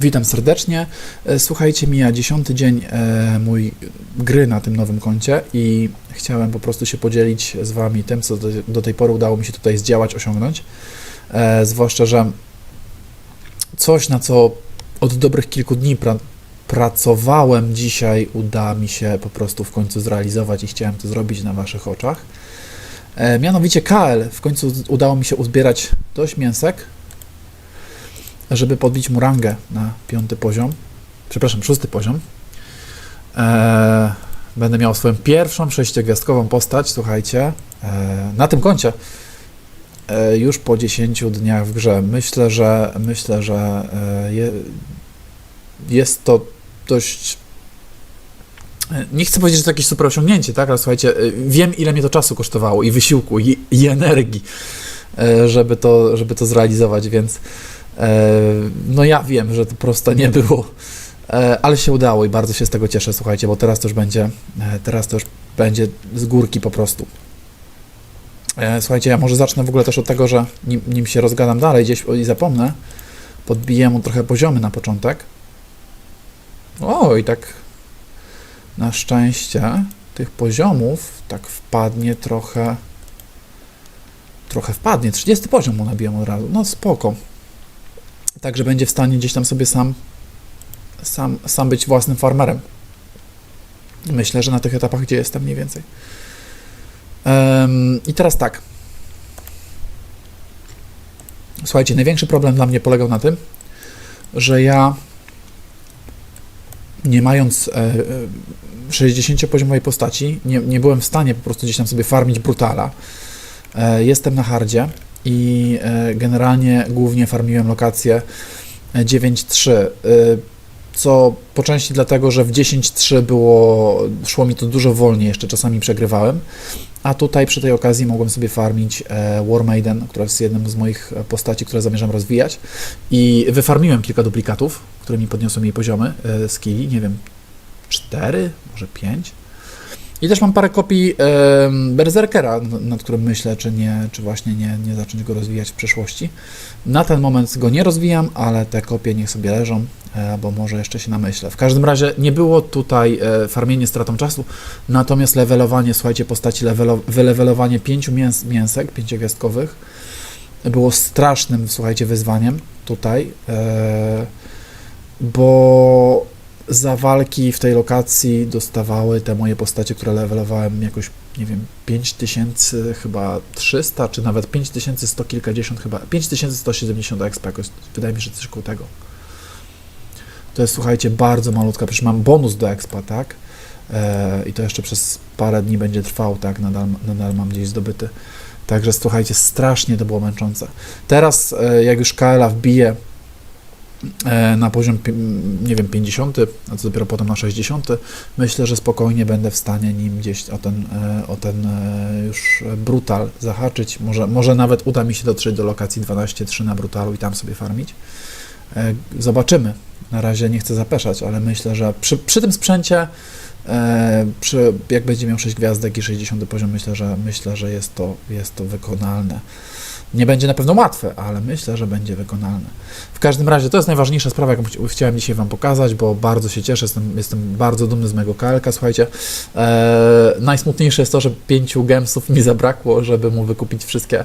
Witam serdecznie. E, Słuchajcie, mija dziesiąty dzień e, mój gry na tym nowym koncie i chciałem po prostu się podzielić z Wami tym, co do, do tej pory udało mi się tutaj zdziałać, osiągnąć. E, zwłaszcza, że coś, na co od dobrych kilku dni pra, pracowałem, dzisiaj uda mi się po prostu w końcu zrealizować i chciałem to zrobić na Waszych oczach. E, mianowicie KL. W końcu udało mi się uzbierać dość mięsek, żeby podbić mu rangę na piąty poziom, przepraszam, szósty poziom. Eee, będę miał swoją pierwszą sześciogwiazdkową postać, słuchajcie, eee, na tym koncie. Eee, już po 10 dniach w grze. Myślę, że myślę, że je, jest to dość. e, Nie chcę powiedzieć, że to jakieś super osiągnięcie, tak? Ale słuchajcie, e, wiem, ile mnie to czasu kosztowało i wysiłku, i, i energii, e, żeby to, żeby to zrealizować, więc E, No ja wiem, że to prosto nie było, e, ale się udało i bardzo się z tego cieszę, słuchajcie, bo teraz to już będzie, e, teraz to już będzie z górki po prostu. E, Słuchajcie, ja może zacznę w ogóle też od tego, że nim, nim się rozgadam dalej gdzieś i zapomnę, podbiję mu trochę poziomy na początek. O, i tak na szczęście tych poziomów tak wpadnie trochę, trochę wpadnie, 30 poziom mu nabiłem od razu, no spoko. Także będzie w stanie gdzieś tam sobie sam, sam, sam być własnym farmerem. Myślę, że na tych etapach, gdzie jestem mniej więcej. Em, I teraz tak. Słuchajcie, największy problem dla mnie polegał na tym, że ja nie mając e, e, 60-poziomowej postaci, nie, nie byłem w stanie po prostu gdzieś tam sobie farmić brutala. E, jestem na hardzie i e, generalnie głównie farmiłem lokację e, 9.3, e, co po części dlatego, że w 10.3 było, szło mi to dużo wolniej, jeszcze czasami przegrywałem, a tutaj przy tej okazji mogłem sobie farmić War Maiden, która jest jedną z moich postaci, które zamierzam rozwijać. I wyfarmiłem kilka duplikatów, które mi podniosły jej poziomy skilli, nie wiem, 4, może 5. I też mam parę kopii Berserkera, nad którym myślę, czy nie, czy właśnie nie, nie zacząć go rozwijać w przyszłości. Na ten moment go nie rozwijam, ale te kopie niech sobie leżą, e, bo może jeszcze się namyślę. W każdym razie nie było tutaj e, farmienie stratą czasu, natomiast levelowanie, słuchajcie, postaci, levelo, wylevelowanie pięciu mięs, mięsek, pięciogwiazdkowych było strasznym, słuchajcie, wyzwaniem tutaj, e, bo za walki w tej lokacji dostawały te moje postacie, które levelowałem jakoś, nie wiem, 5000 chyba 300, czy nawet 5100 kilkadziesiąt chyba, 5170 exp jakoś, wydaje mi się, że coś koło tego. To jest, słuchajcie, bardzo malutka, przecież mam bonus do expa, tak? E, I to jeszcze przez parę dni będzie trwał, tak? Nadal, nadal mam gdzieś zdobyty. Także słuchajcie, strasznie to było męczące. Teraz, e, jak już KL wbije na poziom, nie wiem, 50, a co dopiero potem na 60, myślę, że spokojnie będę w stanie nim gdzieś o ten, e, o ten e, już brutal zahaczyć. Może, może nawet uda mi się dotrzeć do lokacji 12.3 na brutalu i tam sobie farmić. E, Zobaczymy. Na razie nie chcę zapeszać, ale myślę, że przy, przy tym sprzęcie, e, przy, jak będzie miał 6 gwiazdek i 60 poziom, myślę, że myślę, że jest to, jest to wykonalne. Nie będzie na pewno łatwe, ale myślę, że będzie wykonalne. W każdym razie to jest najważniejsza sprawa, jaką chci- chciałem dzisiaj Wam pokazać, bo bardzo się cieszę, jestem, jestem bardzo dumny z mojego KLK. Słuchajcie, e, najsmutniejsze jest to, że pięciu gemsów mi zabrakło, żeby mu wykupić wszystkie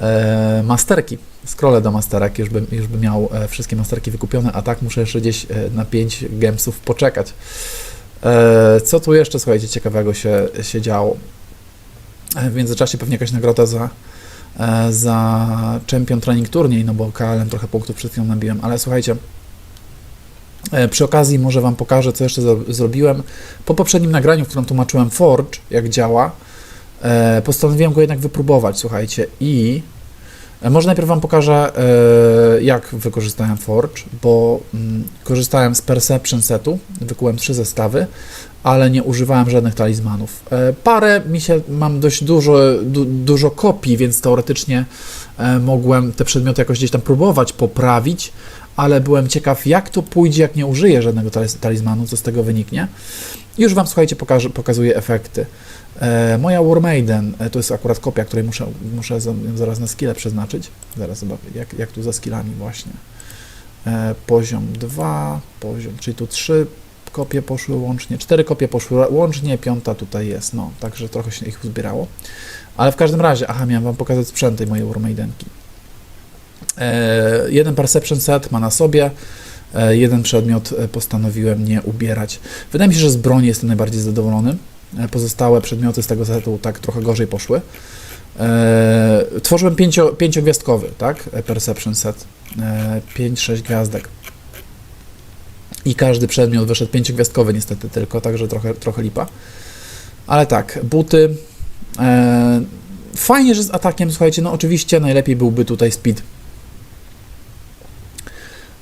e, masterki. Scrollę do masterek, już bym, już bym miał e, wszystkie masterki wykupione, a tak muszę jeszcze gdzieś e, na pięć gemsów poczekać. E, co tu jeszcze, słuchajcie, ciekawego się, się działo? E, W międzyczasie pewnie jakaś nagroda za, za Champion Training Turniej, no bo KLM trochę punktów przed chwilą nabiłem, ale słuchajcie, e, przy okazji może Wam pokażę, co jeszcze zro- zrobiłem. Po poprzednim nagraniu, w którym tłumaczyłem Forge, jak działa, e, postanowiłem go jednak wypróbować, słuchajcie, i e, może najpierw Wam pokażę, e, jak wykorzystałem Forge, bo mm, korzystałem z Perception setu, wykułem trzy zestawy, ale nie używałem żadnych talizmanów. E, Parę mi się, mam dość dużo, du, dużo kopii, więc teoretycznie e, mogłem te przedmioty jakoś gdzieś tam próbować poprawić, ale byłem ciekaw, jak to pójdzie, jak nie użyję żadnego talizmanu, co z tego wyniknie. Już Wam, słuchajcie, pokażę, pokazuję efekty. E, moja War Maiden, e, to jest akurat kopia, której muszę, muszę za- zaraz na skille przeznaczyć. Zaraz zobaczę, jak, jak tu za skillami właśnie. e, poziom 2, poziom, czyli tu 3 kopie poszły łącznie, 4 kopie poszły łącznie, piąta tutaj jest, no, także trochę się ich uzbierało. Ale w każdym razie, aha, miałem wam pokazać sprzęty mojej Urmaidenki. E, jeden Perception Set ma na sobie, jeden przedmiot postanowiłem nie ubierać. Wydaje mi się, że z broni jestem najbardziej zadowolony. E, Pozostałe przedmioty z tego setu tak trochę gorzej poszły. E, tworzyłem pięcio, pięciogwiazdkowy, tak? e, Perception Set. E, 5-6 gwiazdek. I każdy przedmiot wyszedł pięciogwiazdkowy niestety tylko, także trochę, trochę lipa. Ale tak, buty. E, fajnie, że z atakiem, słuchajcie, no oczywiście najlepiej byłby tutaj speed.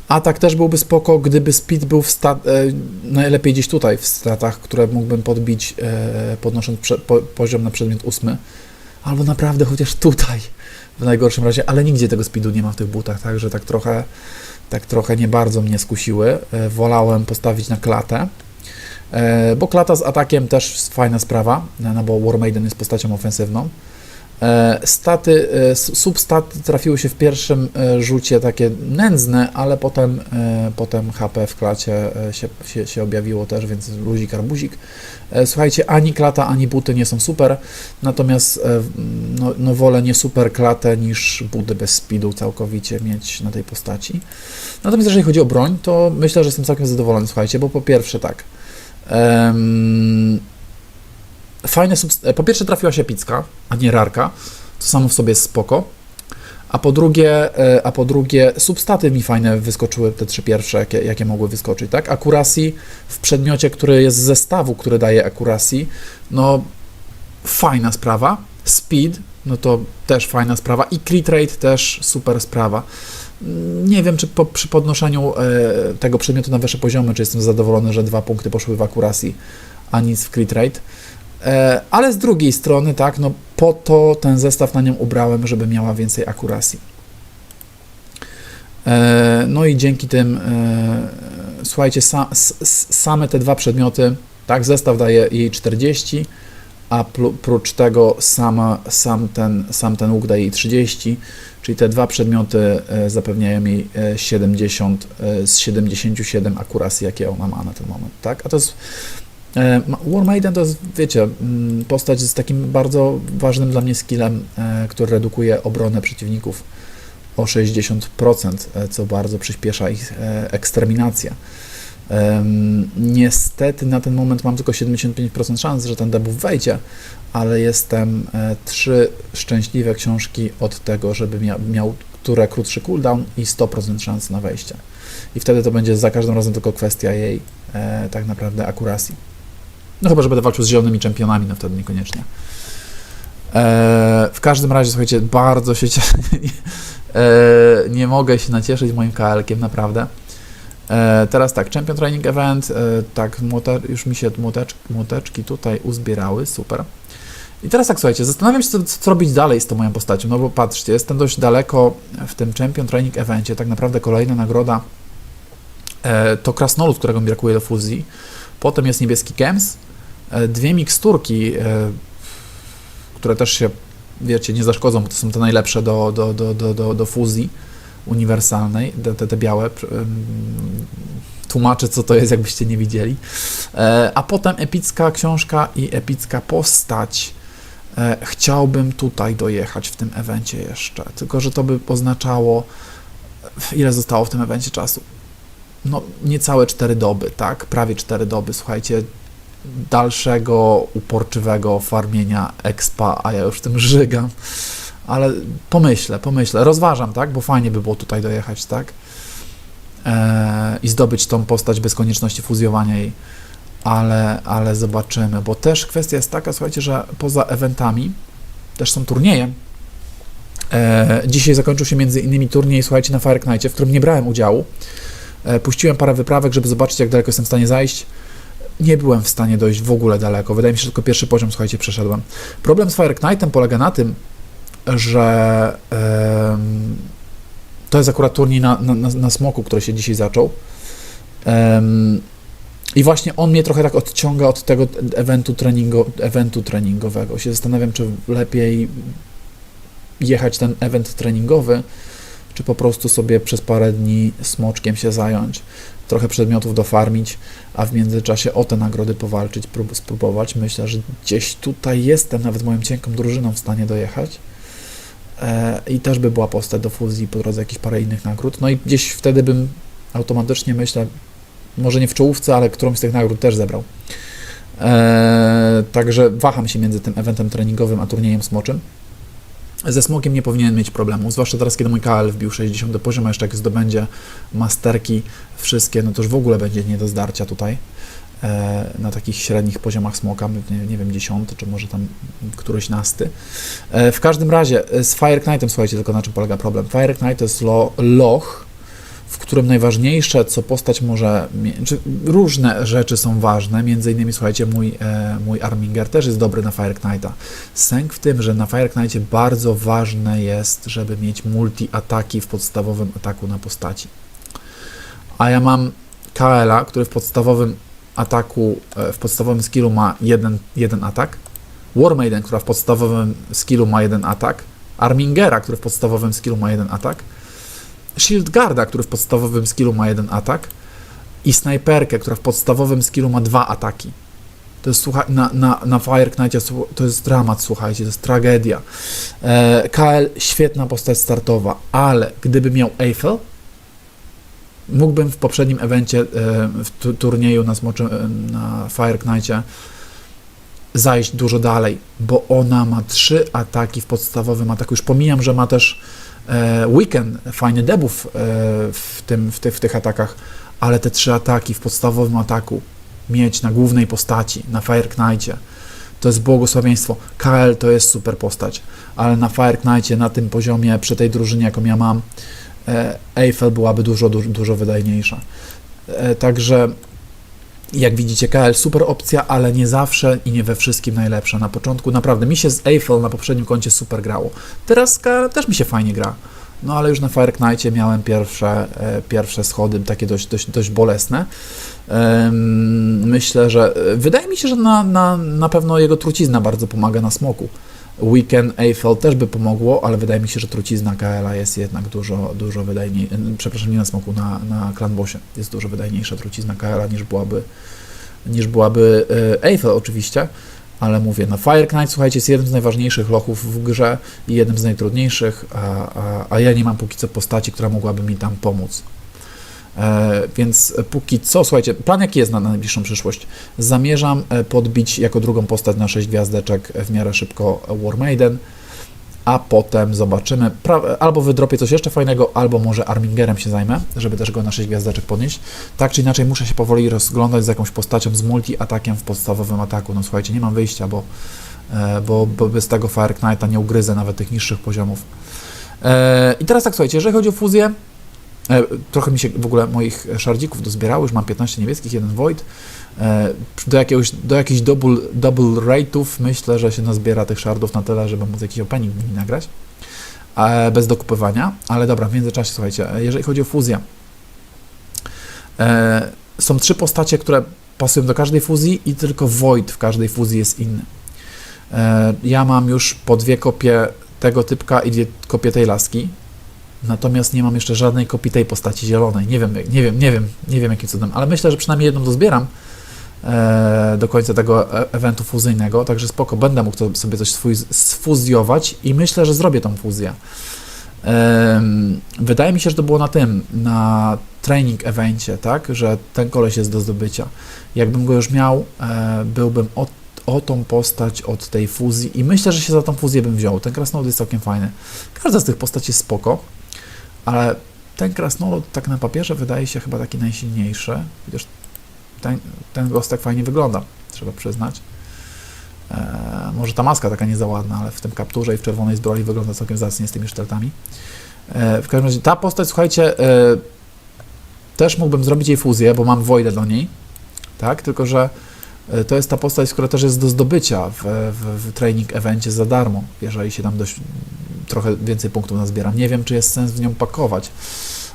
Atak też byłby spoko, gdyby speed był w stat... E, najlepiej gdzieś tutaj w statach, które mógłbym podbić, e, podnosząc poziom na przedmiot ósmy. Albo naprawdę chociaż tutaj, w najgorszym razie, ale nigdzie tego speedu nie ma w tych butach, także tak trochę, tak trochę nie bardzo mnie skusiły. E, wolałem postawić na klatę, bo klata z atakiem też fajna sprawa, no bo War Maiden jest postacią ofensywną. E, Staty, e, substaty trafiły się w pierwszym e, rzucie takie nędzne, ale potem, potem HP w klacie się, się, się objawiło też, więc luzik arbuzik. Słuchajcie, ani klata, ani buty nie są super, natomiast no, no wolę nie super klatę niż buty bez speedu całkowicie mieć na tej postaci. Natomiast jeżeli chodzi o broń, to myślę, że jestem całkiem zadowolony, słuchajcie, bo po pierwsze tak, em, fajne po pierwsze trafiła się epicka, a nie rarka, co samo w sobie jest spoko. A po drugie, e, a po drugie substaty mi fajne wyskoczyły, te trzy pierwsze, jakie, jakie mogły wyskoczyć, tak? Akuracji w przedmiocie, który jest z zestawu, który daje akuracji, no fajna sprawa. Speed, no to też fajna sprawa. I crit rate też super sprawa. Nie wiem, czy po, przy podnoszeniu e, tego przedmiotu na wyższe poziomy, czy jestem zadowolony, że dwa punkty poszły w akuracji, a nic w crit rate. E, ale z drugiej strony, tak, no po to ten zestaw na nią ubrałem, żeby miała więcej akuracji. E, no i dzięki tym, e, słuchajcie, same te dwa przedmioty, tak, zestaw daje jej 40, a prócz tego sama, sam, ten, sam ten łuk daje jej 30, czyli te dwa przedmioty zapewniają jej e, 70 e, z 77 akuracji, jakie ona ma na ten moment, tak? A to jest War Maiden to jest, wiecie, mm, postać z takim bardzo ważnym dla mnie skillem, e, który redukuje obronę przeciwników o 60%, e, co bardzo przyspiesza ich e, eksterminację. Niestety na ten moment mam tylko 75% szans, że ten debuff wejdzie, ale jestem e, trzy szczęśliwe książki od tego, żeby mia miał które krótszy cooldown i 100% szans na wejście. I wtedy to będzie za każdym razem tylko kwestia jej e, tak naprawdę akuracji. No chyba, że będę walczył z zielonymi czempionami, no wtedy niekoniecznie. E, w każdym razie, słuchajcie, bardzo się cieszę. e, nie mogę się nacieszyć moim KL-kiem, naprawdę. E, teraz tak, Champion Training Event, tak, młote, już mi się młotecz, młoteczki tutaj uzbierały, super. I teraz tak, słuchajcie, zastanawiam się, co, co robić dalej z tą moją postacią, no bo patrzcie, jestem dość daleko w tym Champion Training Evencie, tak naprawdę kolejna nagroda to krasnolud, którego mi brakuje do fuzji, potem jest niebieski Kems, dwie miksturki, e, które też się, wiecie, nie zaszkodzą, bo to są te najlepsze do, do, do, do, do, do fuzji uniwersalnej, te, te, białe. Tłumaczę, co to jest, jakbyście nie widzieli. E, A potem epicka książka i epicka postać. E, Chciałbym tutaj dojechać w tym evencie jeszcze, tylko że to by oznaczało, ile zostało w tym evencie czasu. No, niecałe 4 doby, tak? Prawie 4 doby, słuchajcie, dalszego, uporczywego farmienia expa, a ja już tym żygam. Ale pomyślę, pomyślę, rozważam, tak? Bo fajnie by było tutaj dojechać, tak? Eee, I zdobyć tą postać bez konieczności fuzjowania jej. Ale, ale zobaczymy, bo też kwestia jest taka, słuchajcie, że poza eventami też są turnieje. Eee, dzisiaj zakończył się między innymi turniej, słuchajcie, na Fire w którym nie brałem udziału. Eee, puściłem parę wyprawek, żeby zobaczyć, jak daleko jestem w stanie zajść. Nie byłem w stanie dojść w ogóle daleko. Wydaje mi się, że tylko pierwszy poziom, słuchajcie, przeszedłem. Problem z Fire Knightem polega na tym, że to jest akurat turniej na, na, na, smoku, który się dzisiaj zaczął. I właśnie on mnie trochę tak odciąga od tego eventu, treningo, eventu treningowego. Się zastanawiam, czy lepiej jechać ten event treningowy, czy po prostu sobie przez parę dni smoczkiem się zająć, trochę przedmiotów dofarmić, a w międzyczasie o te nagrody powalczyć, prób, spróbować. Myślę, że gdzieś tutaj jestem, nawet moją cienką drużyną w stanie dojechać. E, I też by była postać do fuzji po drodze jakieś parę innych nagród. No i gdzieś wtedy bym automatycznie, myślę, może nie w czołówce, ale którąś z tych nagród też zebrał. E, także waham się między tym eventem treningowym a turniejem smoczym. Ze smokiem nie powinien mieć problemu, zwłaszcza teraz, kiedy mój KL wbił 60 do poziomu, a jeszcze jak zdobędzie masterki wszystkie, no to już w ogóle będzie nie do zdarcia tutaj e, na takich średnich poziomach smoka, nie, nie wiem, dziesiąty, czy może tam któryś nasty. E, w każdym razie e, z Fire Knightem, słuchajcie, tylko na czym polega problem. Fire Knight to jest lo, loch, w którym najważniejsze, co postać może, czy różne rzeczy są ważne, między innymi, słuchajcie, mój, e, mój Arminger też jest dobry na Fire Knighta. Sęk w tym, że na Fire Knightie bardzo ważne jest, żeby mieć multi-ataki w podstawowym ataku na postaci. A ja mam KL-a, który w podstawowym ataku, e, w podstawowym skillu ma jeden, jeden atak, War Maiden, która w podstawowym skillu ma jeden atak, Armingera, który w podstawowym skillu ma jeden atak, Shield Guarda, który w podstawowym skillu ma jeden atak i snajperkę, która w podstawowym skillu ma dwa ataki. To jest, słuchaj, na, na, na Fire Knightie to jest dramat, słuchajcie, to jest tragedia. E, KL, świetna postać startowa, ale gdyby miał Eiffel, mógłbym w poprzednim evencie, e, w tu, turnieju na, smoczym, e, na Fire Knightie zajść dużo dalej, bo ona ma trzy ataki w podstawowym ataku. Już pomijam, że ma też weekend, fajny debuff e, w, tym, w, ty, w tych atakach, ale te trzy ataki w podstawowym ataku mieć na głównej postaci, na Fire Knightie, to jest błogosławieństwo. KL to jest super postać, ale na Fire Knightie, na tym poziomie, przy tej drużynie, jaką ja mam, e, Eiffel byłaby dużo, dużo, dużo wydajniejsza. E, także jak widzicie, KL super opcja, ale nie zawsze i nie we wszystkim najlepsza. Na początku naprawdę mi się z Eiffel na poprzednim koncie super grało. Teraz KL też mi się fajnie gra. No ale już na Fire Knightie miałem pierwsze, e, pierwsze schody, takie dość, dość, dość bolesne. Myślę, że e, wydaje mi się, że na, na, na pewno jego trucizna bardzo pomaga na smoku. Weekend Eiffel też by pomogło, ale wydaje mi się, że trucizna KL jest jednak dużo, dużo wydajniejsza. Przepraszam, nie na smoku, na, na Clanbossie jest dużo wydajniejsza trucizna KL niż byłaby, niż byłaby e, Eiffel oczywiście. Ale mówię, na Fire Knight, słuchajcie, jest jednym z najważniejszych lochów w grze i jednym z najtrudniejszych, a, a, a ja nie mam póki co postaci, która mogłaby mi tam pomóc. E, więc póki co, słuchajcie, plan jaki jest na, na najbliższą przyszłość? Zamierzam e, podbić jako drugą postać na 6 gwiazdeczek w miarę szybko War Maiden, a potem zobaczymy, albo wydropię coś jeszcze fajnego, albo może Armingerem się zajmę, żeby też go na 6 gwiazdeczek podnieść. Tak czy inaczej muszę się powoli rozglądać z jakąś postacią z multi-atakiem w podstawowym ataku. No słuchajcie, nie mam wyjścia, bo, e, bo, bo bez tego Fire Knighta nie ugryzę nawet tych niższych poziomów. I teraz tak, słuchajcie, jeżeli chodzi o fuzję, Trochę mi się w ogóle moich szardzików dozbierało, już mam 15 niebieskich, jeden void. E, Do, jakiegoś, do jakichś double, double rate'ów myślę, że się nazbiera tych shardów na tyle, żeby móc jakiś opening nimi nagrać. E, Bez dokupywania, ale dobra, w międzyczasie słuchajcie, e, jeżeli chodzi o fuzję. e, Są trzy postacie, które pasują do każdej fuzji i tylko void w każdej fuzji jest inny. E, Ja mam już po dwie kopie tego typka i dwie kopie tej laski. Natomiast nie mam jeszcze żadnej kopii tej postaci zielonej. Nie wiem, nie wiem, nie wiem, nie wiem jakim cudem, ale myślę, że przynajmniej jedną dozbieram e, do końca tego e- eventu fuzyjnego, także spoko, będę mógł to sobie coś swój, sfuzjować i myślę, że zrobię tą fuzję. Em, wydaje mi się, że to było na tym, na training evencie, tak, że ten koleś jest do zdobycia. Jakbym go już miał, e, byłbym o, o tą postać od tej fuzji i myślę, że się za tą fuzję bym wziął. Ten krasnolud jest całkiem fajny. Każda z tych postaci jest spoko, ale ten krasnolud tak na papierze wydaje się chyba taki najsilniejszy, chociaż ten, ten gostek fajnie wygląda, trzeba przyznać. E, może ta maska taka nie za ładna, ale w tym kapturze i w czerwonej zbroi wygląda całkiem zacnie z tymi szteltami. E, w każdym razie ta postać, słuchajcie, e, też mógłbym zrobić jej fuzję, bo mam Voida do niej, tak, tylko że to jest ta postać, która też jest do zdobycia w, w, w training evencie za darmo, jeżeli się tam dość trochę więcej punktów nazbieram. Nie wiem, czy jest sens w nią pakować.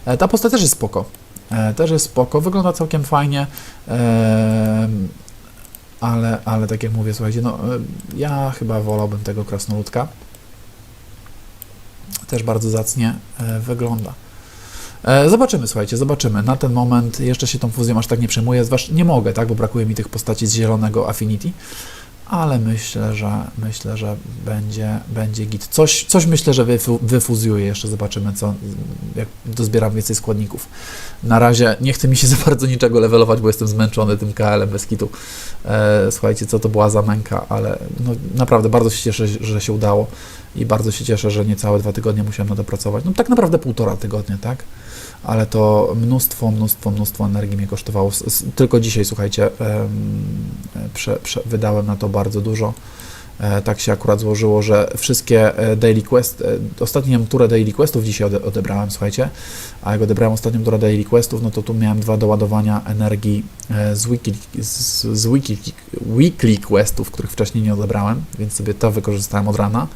E, Ta postać też jest spoko. E, Też jest spoko, wygląda całkiem fajnie, em, ale, ale tak jak mówię, słuchajcie, no e, ja chyba wolałbym tego krasnoludka. też bardzo zacnie e, wygląda. E, Zobaczymy, słuchajcie, zobaczymy. Na ten moment jeszcze się tą fuzją aż tak nie przejmuję, zwłaszcza nie mogę, tak, bo brakuje mi tych postaci z zielonego Affinity, ale myślę, że myślę, że będzie, będzie git. Coś, coś myślę, że wyfu, wyfuzjuję, jeszcze zobaczymy, co, jak dozbieram więcej składników. Na razie nie chce mi się za bardzo niczego levelować, bo jestem zmęczony tym KL-em bez kitu. E, słuchajcie, co to była za męka, ale no, naprawdę bardzo się cieszę, że się udało i bardzo się cieszę, że niecałe dwa tygodnie musiałem na to pracować. No tak naprawdę półtora tygodnia, tak? Ale to mnóstwo, mnóstwo, mnóstwo energii mnie kosztowało. Tylko dzisiaj, słuchajcie, em, prze, prze, wydałem na to bardzo dużo. E, Tak się akurat złożyło, że wszystkie e, daily quest, e, ostatnią turę daily questów dzisiaj ode, odebrałem, słuchajcie, a jak odebrałem ostatnią turę daily questów, no to tu miałem dwa doładowania energii e, z weekly, z, z weekly, weekly questów, których wcześniej nie odebrałem, więc sobie to wykorzystałem od rana.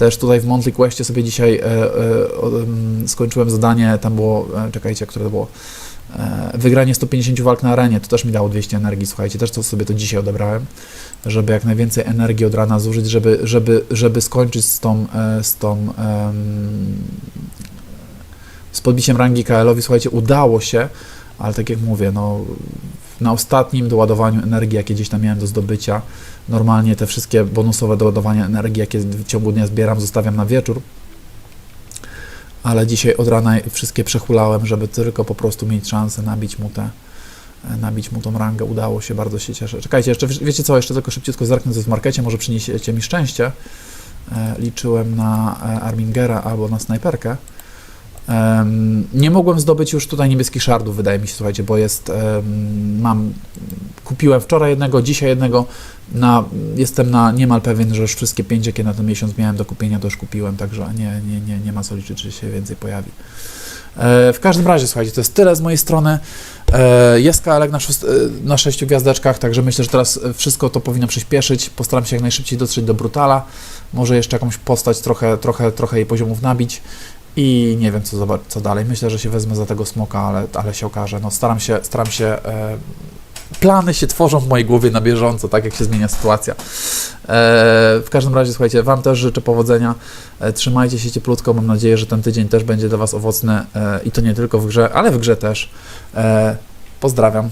Też tutaj w Monthly Questie sobie dzisiaj e, e, skończyłem zadanie, tam było, e, czekajcie, które to było, wygranie 150 walk na arenie, to też mi dało 200 energii, słuchajcie, też to sobie to dzisiaj odebrałem, żeby jak najwięcej energii od rana zużyć, żeby, żeby, żeby skończyć z tą, z tą z podbiciem rangi KL-owi, słuchajcie, udało się, ale tak jak mówię, no na ostatnim doładowaniu energii, jakie gdzieś tam miałem do zdobycia, normalnie te wszystkie bonusowe doładowania energii, jakie w ciągu dnia zbieram, zostawiam na wieczór. Ale dzisiaj od rana wszystkie przechulałem, żeby tylko po prostu mieć szansę nabić mu te, nabić mu tą rangę. Udało się, bardzo się cieszę. Czekajcie, jeszcze wiecie co, jeszcze tylko szybciutko zerknę, co w markecie, może przyniesiecie mi szczęście. E, Liczyłem na e, Armingera albo na snajperkę. Nie mogłem zdobyć już tutaj niebieskich szardów, wydaje mi się, słuchajcie, bo jest, mam, kupiłem wczoraj jednego, dzisiaj jednego, na, jestem na niemal pewien, że już wszystkie pięć, jakie na ten miesiąc miałem do kupienia, to już kupiłem, także nie, nie, nie, nie ma co liczyć, że się więcej pojawi. E, w każdym razie, słuchajcie, to jest tyle z mojej strony. E, jest KLek na, szóst- e, na sześciu gwiazdeczkach, także myślę, że teraz wszystko to powinno przyspieszyć. Postaram się jak najszybciej dotrzeć do Brutala. Może jeszcze jakąś postać, trochę, trochę, trochę jej poziomów nabić. I nie wiem, co, co dalej. Myślę, że się wezmę za tego smoka, ale, ale się okaże. No, staram się, staram się e, plany się tworzą w mojej głowie na bieżąco, tak jak się zmienia sytuacja. E, w każdym razie, słuchajcie, Wam też życzę powodzenia. E, trzymajcie się cieplutko. Mam nadzieję, że ten tydzień też będzie dla Was owocny e, i to nie tylko w grze, ale w grze też. E, pozdrawiam.